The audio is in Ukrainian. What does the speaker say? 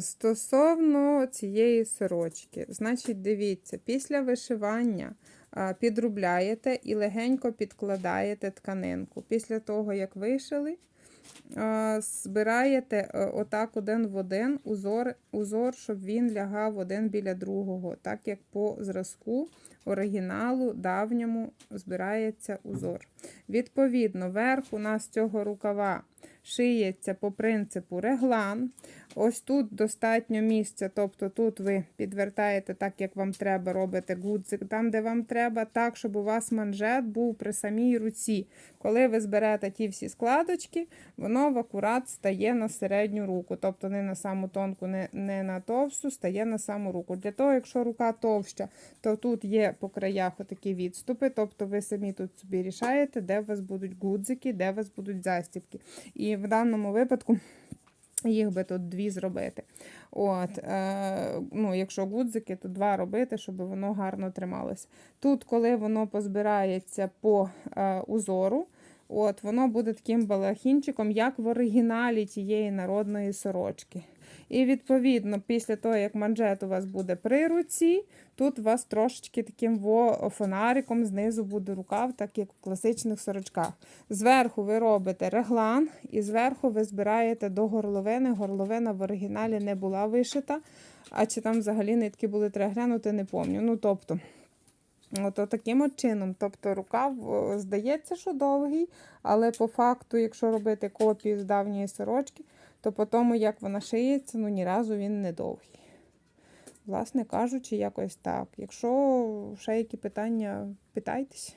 Стосовно цієї сорочки, значить, дивіться, після вишивання підрубляєте і легенько підкладаєте тканинку. Після того, як вишили, збираєте е, отак один в один узор, узор, щоб він лягав один біля другого, так як по зразку оригіналу давньому збирається узор. Відповідно, верх у нас цього рукава шиється по принципу реглан. Ось тут достатньо місця, тобто тут ви підвертаєте так, як вам треба, робите гудзик там, де вам треба, так, щоб у вас манжет був при самій руці. Коли ви зберете ті всі складочки, воно в акурат стає на середню руку, тобто не на саму тонку, не, не на товсту, стає на саму руку. Для того, якщо рука товща, то тут є по краях отакі відступи, тобто ви самі тут собі рішаєте, де у вас будуть гудзики, де у вас будуть застібки. І в даному випадку. Їх би тут дві зробити. От, е, ну, якщо гудзики, то два робити, щоб воно гарно трималося. Тут, коли воно позбирається по е, узору, от, воно буде таким балахінчиком, як в оригіналі тієї народної сорочки. І відповідно, після того, як манжет у вас буде при руці, тут у вас трошечки таким фонариком знизу буде рукав, так як в класичних сорочках. Зверху ви робите реглан, і зверху ви збираєте до горловини. Горловина в оригіналі не була вишита, а чи там взагалі нитки були треба глянути, не пам'ятаю. Ну, тобто, От таким чином. Тобто рукав здається, що довгий, але по факту, якщо робити копію з давньої сорочки, то по тому, як вона шиється, ну ні разу він не довгий. Власне кажучи, якось так. Якщо ще які питання, питайтесь.